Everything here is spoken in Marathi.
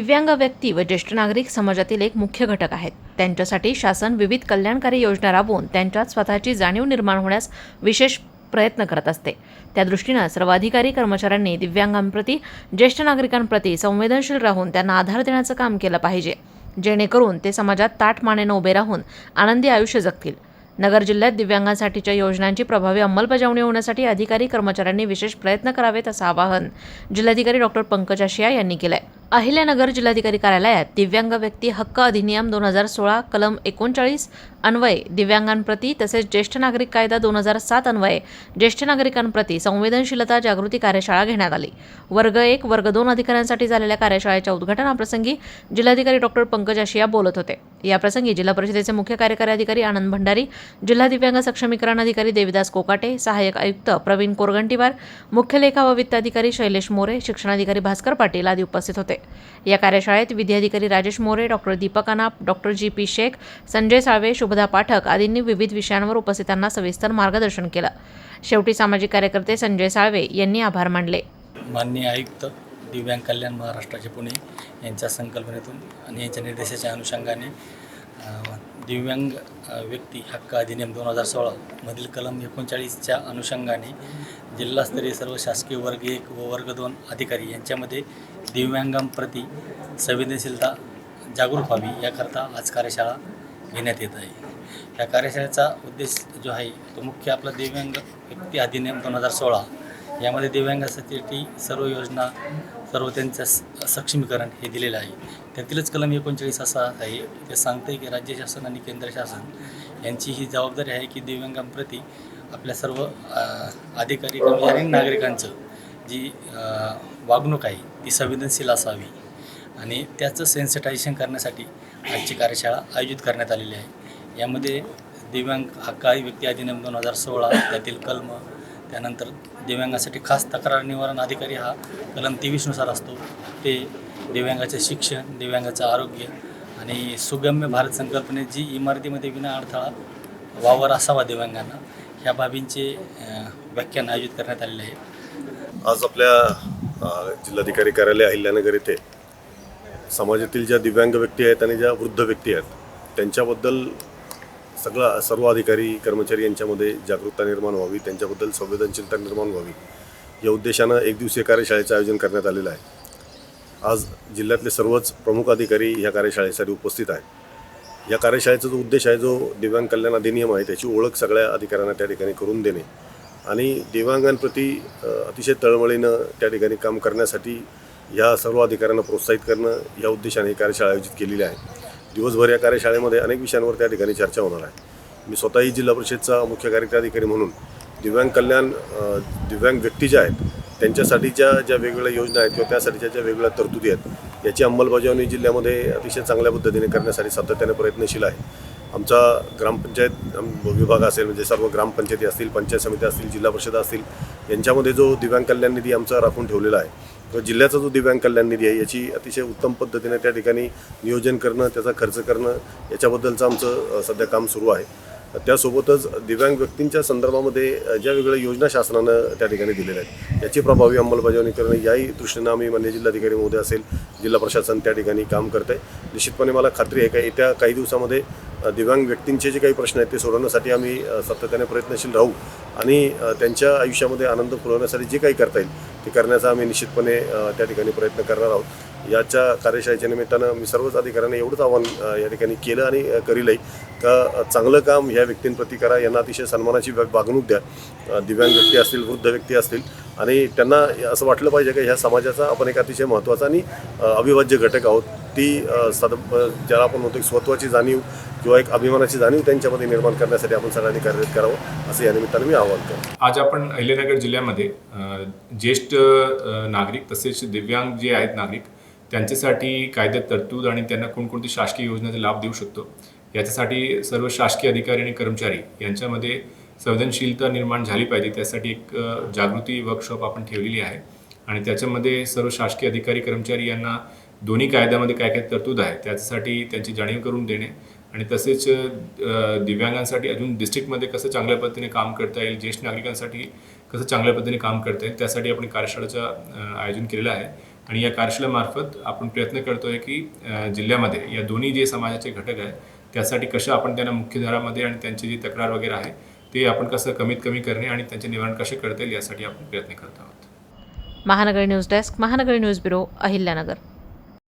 दिव्यांग व्यक्ती व ज्येष्ठ नागरिक समाजातील एक मुख्य घटक आहेत. त्यांच्यासाठी शासन विविध कल्याणकारी योजना राबवून त्यांच्यात स्वतःची जाणीव निर्माण होण्यास विशेष प्रयत्न करत असते. त्या दृष्टीनं सर्व अधिकारी कर्मचाऱ्यांनी दिव्यांगांप्रती ज्येष्ठ नागरिकांप्रती संवेदनशील राहून त्यांना आधार देण्याचं काम केलं पाहिजे. जेणेकरून ते समाजात ताठ मानेनं उभे राहून आनंदी आयुष्य जगतील. नगर जिल्ह्यात दिव्यांगांसाठीच्या योजनांची प्रभावी अंमलबजावणी होण्यासाठी अधिकारी कर्मचाऱ्यांनी विशेष प्रयत्न करावेत असं आवाहन जिल्हाधिकारी डॉक्टर पंकज आशिया यांनी केलं आहे अहिल्यानगर जिल्हाधिकारी कार्यालयात दिव्यांग व्यक्ती हक्क अधिनियम दोन हजार सोळा कलम एकोणचाळीस अन्वये दिव्यांगांप्रती तसेच ज्येष्ठ नागरिक कायदा दोन हजार सात अन्वये ज्येष्ठ नागरिकांप्रती संवेदनशीलता जागृती कार्यशाळा घेण्यात आली. वर्ग एक वर्ग दोन अधिकाऱ्यांसाठी झालेल्या कार्यशाळेच्या उद्घाटनाप्रसंगी जिल्हाधिकारी डॉक्टर पंकज आशिया बोलत होते. याप्रसंगी जिल्हा परिषदेचे मुख्य कार्यकारी अधिकारी आनंद भंडारी जिल्हा दिव्यांग सक्षमीकरण अधिकारी देविदास कोकाटे सहाय्यक आयुक्त प्रवीण कोरगंटीवार मुख्य लेखा व वित्त अधिकारी शैलेश मोरे शिक्षणाधिकारी भास्कर पाटील आदी उपस्थित होते. या कार्यशाळेत विधी Rajesh More doctor Deepak Anap doctor G P Shaikh Sanjay Salve Shubhada Pathak आदींनी विविध विषयांवर उपस्थितांना सविस्तर मार्गदर्शन केलं. शेवटी सामाजिक कार्यकर्ते संजय साळवे यांनी आभार मानले. माननीय आयुक्त दिव्यांग कल्याण महाराष्ट्राचे पुणे यांच्या संकल्पनेतून आणि यांच्या निर्देशाच्या अनुषंगाने दिव्यांग व्यक्ती हक्क अधिनियम दोन हजार सोळा मधील कलम एकोणचाळीसच्या अनुषंगाने जिल्हास्तरीय सर्व शासकीय वर्ग एक व वर्ग दोन अधिकारी यांच्यामध्ये दिव्यांगांप्रती संवेदनशीलता जागरूक व्हावी याकरता आज कार्यशाळा घेण्यात येत आहे. या कार्यशाळेचा उद्देश जो आहे तो मुख्य आपला दिव्यांग व्यक्ती अधिनियम दोन हजार सोळा यामध्ये दिव्यांगासाठी सर्व योजना सर्व त्यांचं स- सक्षमीकरण हे दिलेलं आहे. त्यातीलच कलम एकोणचाळीस असा आहे ते सांगते की राज्य शासन आणि केंद्र शासन यांची ही जबाबदारी आहे की दिव्यांगांप्रती आपल्या सर्व अधिकारी कर्मचारी नागरिकांचं जी वागणूक आहे ती संवेदनशील असावी. आणि त्याचं सेन्सिटायझेशन करण्यासाठी आजची कार्यशाळा आयोजित करण्यात आलेली आहे. यामध्ये दिव्यांग हक्काई व्यक्ती अधिनियम दोन हजार सोळा त्यातील कलम त्यानंतर दिव्यांगासाठी खास तक्रार निवारण अधिकारी हा कलम तेवीसनुसार असतो. ते दिव्यांगाचे शिक्षण दिव्यांगाचं आरोग्य आणि सुगम्य भारत संकल्पने जी इमारतीमध्ये विना अडथळा वावर असावा दिव्यांगांना ह्या बाबींचे व्याख्यान आयोजित करण्यात आलेले आहे. आज आपल्या जिल्हाधिकारी कार्यालय अहिल्यानगर येथे समाजातील ज्या दिव्यांग व्यक्ती आहेत आणि ज्या वृद्ध व्यक्ती आहेत त्यांच्याबद्दल सगळा सर्व अधिकारी कर्मचारी यांच्यामध्ये जागरूकता निर्माण व्हावी त्यांच्याबद्दल संवेदनशीलता निर्माण व्हावी. या उद्देशानं एक दिवसीय कार्यशाळेचं आयोजन करण्यात आलेलं आहे. आज जिल्ह्यातले सर्वच प्रमुख अधिकारी ह्या कार्यशाळेसाठी उपस्थित आहेत. या कार्यशाळेचा जो उद्देश आहे जो दिव्यांग कल्याण अधिनियम आहे त्याची ओळख सगळ्या अधिकाऱ्यांना त्या ठिकाणी करून देणे आणि दिव्यांगांप्रती अतिशय तळमळीनं त्या ठिकाणी काम करण्यासाठी या सर्व अधिकाऱ्यांना प्रोत्साहित करणं या उद्देशाने ही कार्यशाळा आयोजित केलेली आहे. दिवसभर या कार्यशाळेमध्ये अनेक विषयांवर त्या ठिकाणी चर्चा होणार आहे. मी स्वतःही जिल्हा परिषदचा मुख्य कार्यकारी म्हणून दिव्यांग कल्याण दिव्यांग व्यक्ती ज्या आहेत त्यांच्यासाठीच्या ज्या वेगवेगळ्या योजना आहेत किंवा त्यासाठीच्या ज्या वेगवेगळ्या तरतुदी आहेत याची अंमलबजावणी जिल्ह्यामध्ये अतिशय चांगल्या पद्धतीने करण्यासाठी सातत्याने प्रयत्नशील आहे. आमचा ग्रामपंचायत विभाग असेल म्हणजे सर्व ग्रामपंचायती असतील पंचायत समिती असतील जिल्हा परिषद असतील यांच्यामध्ये जो दिव्यांग कल्याण निधी आमचा राखून ठेवलेला आहे किंवा जिल्ह्याचा जो दिव्यांग कल्याण निधी आहे याची अतिशय उत्तम पद्धतीने त्या ठिकाणी नियोजन करणं त्याचा खर्च करणं याच्याबद्दलचं आमचं सध्या काम सुरू आहे. त्यासोबतच दिव्यांग व्यक्तींच्या संदर्भामध्ये ज्या वेगवेगळ्या योजना शासनानं त्या ठिकाणी दिलेल्या आहेत याची प्रभावी अंमलबजावणी करणं याही दृष्टीनं आम्ही मान्य जिल्हाधिकारी महोदय असेल जिल्हा प्रशासन त्या ठिकाणी काम करत आहे निश्चितपणे मला खात्री आहे का येत्या काही दिवसामध्ये दिव्यांग व्यक्तींचे जे काही प्रश्न आहेत ते सोडवण्यासाठी आम्ही सातत्याने प्रयत्नशील राहू आणि त्यांच्या आयुष्यामध्ये आनंद फुलवण्यासाठी जे काही करता येईल ते करण्याचा आम्ही निश्चितपणे त्या ठिकाणी प्रयत्न करणार आहोत. याच्या कार्यशाळेच्या निमित्तानं मी सर्वच अधिकाऱ्यांना एवढंच आव्हान या ठिकाणी केलं आणि करीलही. का चांगलं काम ह्या व्यक्तींप्रती करा. यांना अतिशय सन्मानाची वागणूक द्या. दिव्यांग व्यक्ती असतील वृद्ध व्यक्ती असतील. आणि त्यांना असं वाटलं पाहिजे की ह्या समाजाचा आपण एक अतिशय महत्त्वाचा आणि अविभाज्य घटक आहोत. ती सद ज्याला आपण म्हणतो एक स्वत्वाची जाणीव किंवा एक अभिमानाची जाणीव त्यांच्यामध्ये निर्माण करण्यासाठी आपण सगळ्यांनी कार्यरत करावं असं या निमित्तानं मी आवाहन करतो. आज आपण अहिल्यानगर जिल्ह्यामध्ये ज्येष्ठ नागरिक तसेच दिव्यांग जे आहेत नागरिक त्यांच्यासाठी कायद्यात तरतूद आणि त्यांना कोणकोणती शासकीय योजनेचा लाभ देऊ शकतो याच्यासाठी सर्व शासकीय अधिकारी आणि कर्मचारी यांच्यामध्ये संवेदनशीलता निर्माण झाली पाहिजे त्यासाठी एक जागृती वर्कशॉप आपण ठेवलेली आहे. आणि त्याच्यामध्ये सर्व शासकीय अधिकारी कर्मचारी यांना दोन्ही कायद्यामध्ये काय काय तरतूद आहे त्यासाठी त्यांची जाणीव करून देणे आणि तसेच दिव्यांगांसाठी अजून डिस्ट्रिक्टमध्ये कसं चांगल्या पद्धतीने काम करता येईल ज्येष्ठ नागरिकांसाठी कसं चांगल्या पद्धतीने काम करता येईल त्यासाठी आपण कार्यशाळेचं आयोजन केलेलं आहे. आणि या कार्यशाळेमार्फत आपण प्रयत्न करतोय की जिल्ह्यामध्ये या दोन्ही जे समाजाचे घटक आहेत त्यासाठी कसं आपण त्यांना मुख्यधारामध्ये आणि त्यांची जी तक्रार वगैरे आहे ते आपण कसं कमीत कमी करणे आणि त्यांचे निवारण कसे करता येईल यासाठी आपण प्रयत्न करत आहोत. Mahanagar news desk Mahanagar news bureau Ahilyanagar.